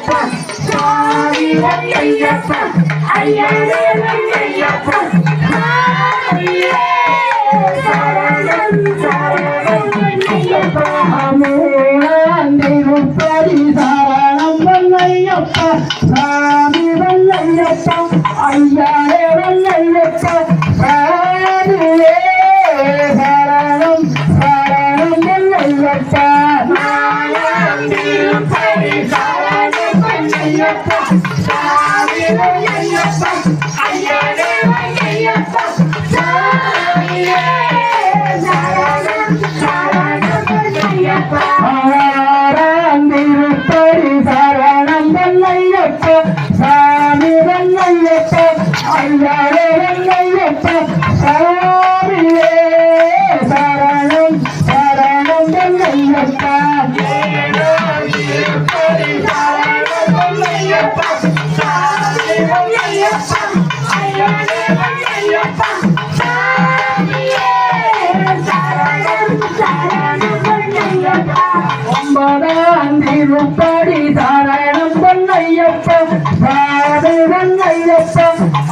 ஐயப்பா சுவாமி ஐயப்பா ஐயரே ஐயப்பா ஐயே சரணம் சரணம் ஐயப்பா வெள்ளையப்படி சரணம் வெள்ளையப்ப சாமி வெள்ளையப்ப ஐயா வெள்ளையப்ப முப்பாடி சாரணம் பொன்னையப்பா சாது பொன்னையப்பா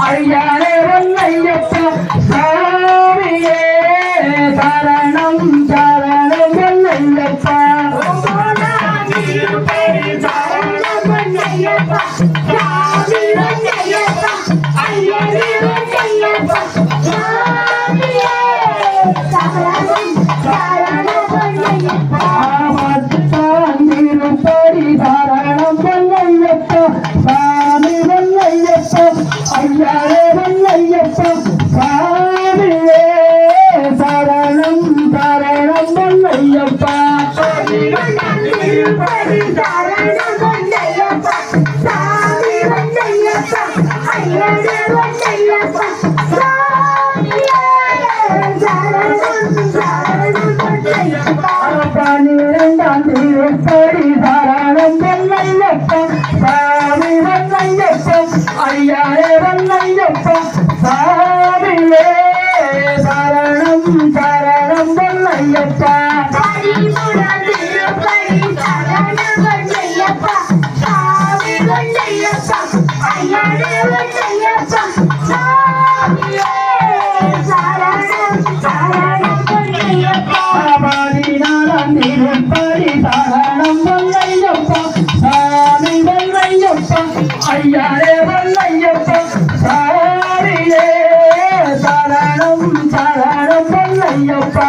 ஐயானே பொன்னையப்பா சாமியே சரணம் சரணம் ஐயா ஐயப்பன் ஐயப்பன் சாமியே ஐயாரே வல்லையப்பா சாரியே சரணம் சரணம் வல்லையப்பா